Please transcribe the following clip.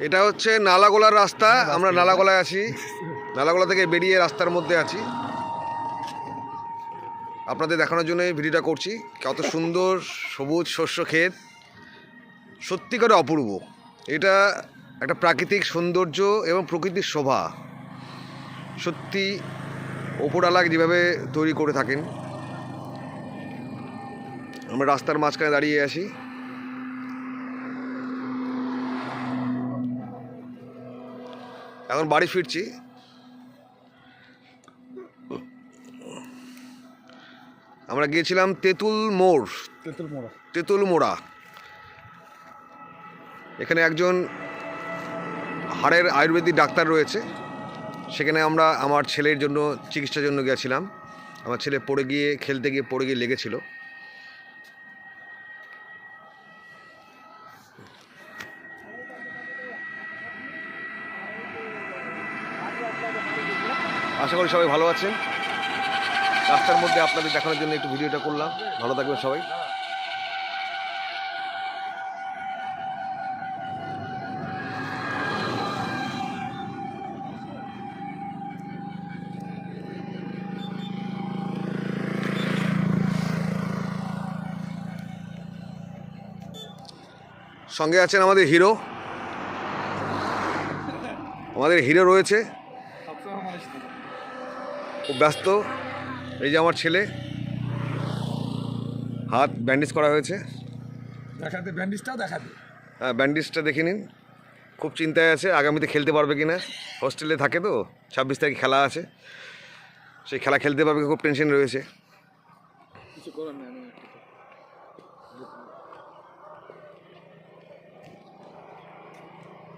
এটা হচ্ছে নালাগোলার রাস্তা। আমরা নালাগোলায় আছি। নালাগোলা থেকে বেরিয়ে রাস্তার মধ্যে আছি। আপনাদের দেখানোর জন্য এই ভিডিওটা করছি। কত সুন্দর সবুজ শস্য ক্ষেত। সত্যিকারে অপূর্ব। এটা একটা প্রাকৃতিক সৌন্দর্য এবং প্রকৃতির শোভা। সত্যি ওপরালাগ যেভাবে তৈরি করে থাকেন। আমরা রাস্তার মাঝখানে দাঁড়িয়ে আছি। এখন বাড়ি ফিরছি। আমরা গিয়েছিলাম তেঁতুল মোড়। তেঁতুল মোড়া। তেঁতুল মোড়া। এখানে একজন হাড়ের আয়ুর্বেদিক ডাক্তার রয়েছে। সেখানে আমরা আমার ছেলের জন্য চিকিৎসার জন্য গেছিলাম আমার ছেলে পড়ে গিয়ে খেলতে গিয়ে পড়ে গিয়ে লেগেছিল। আশা করি সবাই ভালো আছেন। রাস্তার মধ্যে আপনাদের দেখানোর জন্য একটু ভিডিওটা করলাম। ভালো থাকবেন সবাই। সঙ্গে আছেন আমাদের হিরো। আমাদের হিরো রয়েছে। খুব ব্যস্ত। এই যে আমার ছেলে হাত ব্যান্ডেজ করা হয়েছে। দেখাতে ব্যান্ডিজটাও দেখাতে। হ্যাঁ ব্যান্ডেজটা দেখে নিন। খুব চিন্তায় আছে আগামীতে খেলতে পারবে কি না হোস্টেলে থাকে তো ছাব্বিশ তারিখ খেলা আছে। সেই খেলা খেলতে পারবে কি খুব টেনশন রয়েছে। কিছু করার নেই